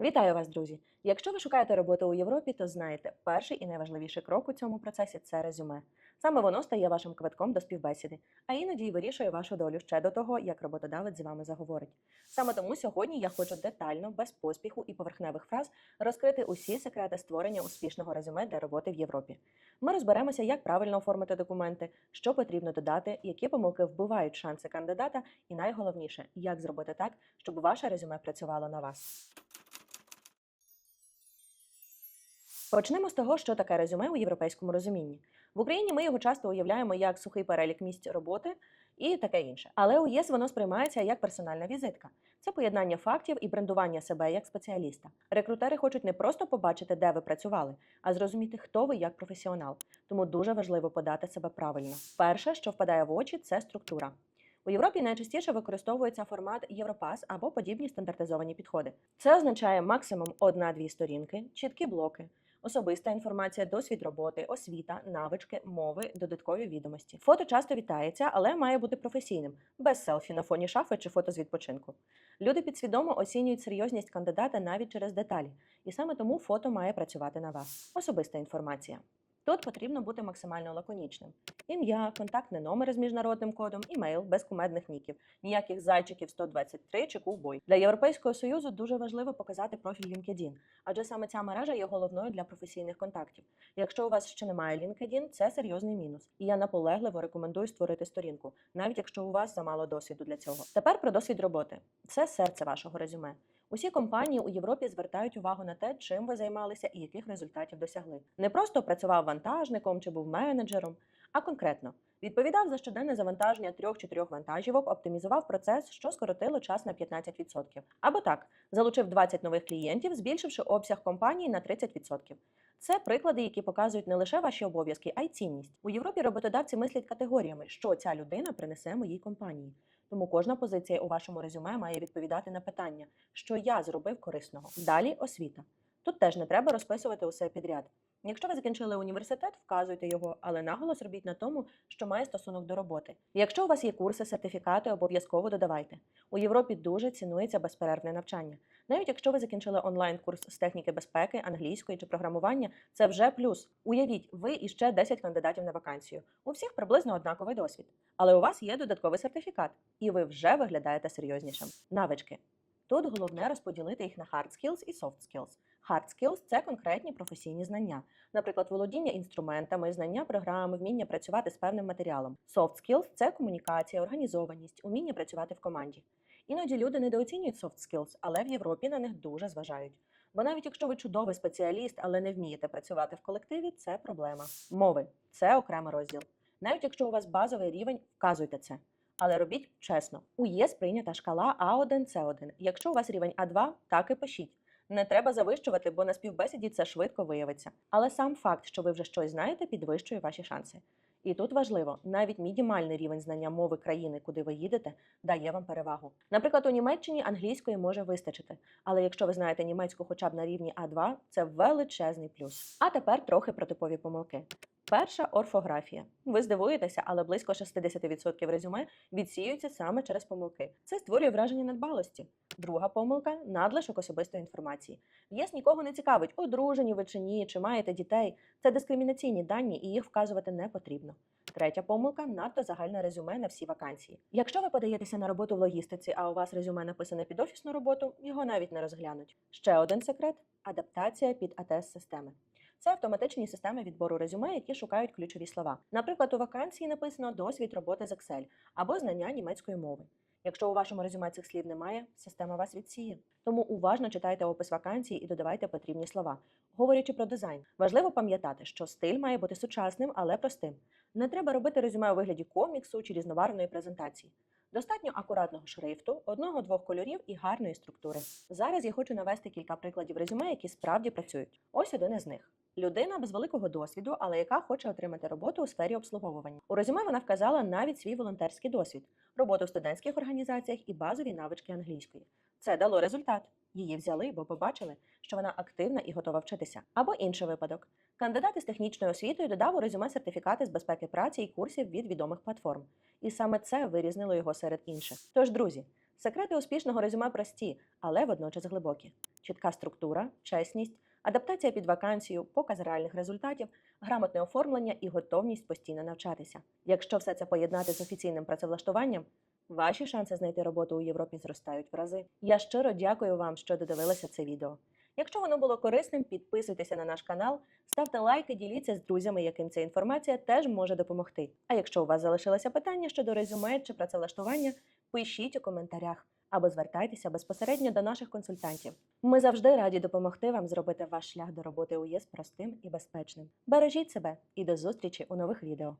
Вітаю вас, друзі! Якщо ви шукаєте роботу у Європі, то знаєте, перший і найважливіший крок у цьому процесі це резюме. Саме воно стає вашим квитком до співбесіди, а іноді й вирішує вашу долю ще до того, як роботодавець з вами заговорить. Саме тому сьогодні я хочу детально, без поспіху і поверхневих фраз розкрити усі секрети створення успішного резюме для роботи в Європі. Ми розберемося, як правильно оформити документи, що потрібно додати, які помилки вбивають шанси кандидата, і найголовніше, як зробити так, щоб ваше резюме працювало на вас. Почнемо з того, що таке резюме у європейському розумінні. В Україні ми його часто уявляємо як сухий перелік місць роботи і таке інше. Але у ЄС воно сприймається як персональна візитка. Це поєднання фактів і брендування себе як спеціаліста. Рекрутери хочуть не просто побачити, де ви працювали, а зрозуміти, хто ви як професіонал. Тому дуже важливо подати себе правильно. Перше, що впадає в очі, це структура. У Європі найчастіше використовується формат Європас або подібні стандартизовані підходи. Це означає максимум одна-дві сторінки, чіткі блоки, особиста інформація, досвід роботи, освіта, навички, мови, додаткові відомості. Фото часто вітається, але має бути професійним, без селфі на фоні шафи чи фото з відпочинку. Люди підсвідомо оцінюють серйозність кандидата навіть через деталі, і саме тому фото має працювати на вас. Особиста інформація. Тут потрібно бути максимально лаконічним. Ім'я, контактний номер з міжнародним кодом, імейл без кумедних ніків, ніяких зайчиків 123 чи ковбой. Для Європейського союзу дуже важливо показати профіль LinkedIn, адже саме ця мережа є головною для професійних контактів. Якщо у вас ще немає LinkedIn, це серйозний мінус. І я наполегливо рекомендую створити сторінку, навіть якщо у вас замало досвіду для цього. Тепер про досвід роботи. Це серце вашого резюме. Усі компанії у Європі звертають увагу на те, чим ви займалися і яких результатів досягли. Не просто працював вантажником чи був менеджером, а конкретно відповідав за щоденне завантаження трьох-чотирьох вантажівок, оптимізував процес, що скоротило час на 15%. Або так, залучив 20 нових клієнтів, збільшивши обсяг компанії на 30%. Це приклади, які показують не лише ваші обов'язки, а й цінність. У Європі роботодавці мислять категоріями, що ця людина принесе моїй компанії. Тому кожна позиція у вашому резюме має відповідати на питання, що я зробив корисного. Далі освіта. Тут теж не треба розписувати усе підряд. Якщо ви закінчили університет, вказуйте його, але наголос робіть на тому, що має стосунок до роботи. Якщо у вас є курси, сертифікати, обов'язково додавайте. У Європі дуже цінується безперервне навчання. Навіть якщо ви закінчили онлайн-курс з техніки безпеки, англійської чи програмування, це вже плюс. Уявіть, ви і ще 10 кандидатів на вакансію. У всіх приблизно однаковий досвід. Але у вас є додатковий сертифікат, і ви вже виглядаєте серйознішим. Навички. Тут головне розподілити їх на hard skills і soft skills. Hard skills – це конкретні професійні знання, наприклад, володіння інструментами, знання програми, вміння працювати з певним матеріалом. Soft skills – це комунікація, організованість, уміння працювати в команді. Іноді люди недооцінюють soft skills, але в Європі на них дуже зважають. Бо навіть якщо ви чудовий спеціаліст, але не вмієте працювати в колективі, це проблема. Мови це окремий розділ. Навіть якщо у вас базовий рівень, вказуйте це. Але робіть чесно. У ЄС прийнята шкала А1, С1. Якщо у вас рівень А2, так і пишіть. Не треба завищувати, бо на співбесіді це швидко виявиться. Але сам факт, що ви вже щось знаєте, підвищує ваші шанси. І тут важливо, навіть мінімальний рівень знання мови країни, куди ви їдете, дає вам перевагу. Наприклад, у Німеччині англійської може вистачити, але якщо ви знаєте німецьку хоча б на рівні А2, це величезний плюс. А тепер трохи про типові помилки. Перша орфографія. Ви здивуєтеся, але близько 60% резюме відсіюються саме через помилки. Це створює враження надбалості. Друга помилка надлишок особистої інформації. ЄС нікого не цікавить, одружені ви чи ні, чи маєте дітей. Це дискримінаційні дані, і їх вказувати не потрібно. Третя помилка надто загальне резюме на всі вакансії. Якщо ви подаєтеся на роботу в логістиці, а у вас резюме написане під офісну роботу, його навіть не розглянуть. Ще один секрет адаптація під АТС-системи. Це автоматичні системи відбору резюме, які шукають ключові слова. Наприклад, у вакансії написано досвід роботи з Excel або знання німецької мови. Якщо у вашому резюме цих слів немає, система вас відсіє. Тому уважно читайте опис вакансії і додавайте потрібні слова. Говорячи про дизайн, важливо пам'ятати, що стиль має бути сучасним, але простим. Не треба робити резюме у вигляді коміксу чи різнобарвної презентації. Достатньо акуратного шрифту, одного-двох кольорів і гарної структури. Зараз я хочу навести кілька прикладів резюме, які справді працюють. Ось один із них. Людина без великого досвіду, але яка хоче отримати роботу у сфері обслуговування. У резюме вона вказала навіть свій волонтерський досвід, роботу в студентських організаціях і базові навички англійської. Це дало результат. Її взяли, бо побачили, що вона активна і готова вчитися. Або інший випадок. Кандидат із технічною освітою додав у резюме сертифікати з безпеки праці і курсів від відомих платформ. І саме це вирізнило його серед інших. Тож, друзі, секрети успішного резюме прості, але водночас глибокі. чітка структура, чесність, адаптація під вакансію, показ реальних результатів, грамотне оформлення і готовність постійно навчатися. Якщо все це поєднати з офіційним працевлаштуванням, ваші шанси знайти роботу у Європі зростають в рази. Я щиро дякую вам, що додивилися це відео. Якщо воно було корисним, підписуйтеся на наш канал, ставте лайки, діліться з друзями, яким ця інформація теж може допомогти. А якщо у вас залишилося питання щодо резюме чи працевлаштування, пишіть у коментарях або звертайтеся безпосередньо до наших консультантів. Ми завжди раді допомогти вам зробити ваш шлях до роботи у ЄС простим і безпечним. Бережіть себе і до зустрічі у нових відео.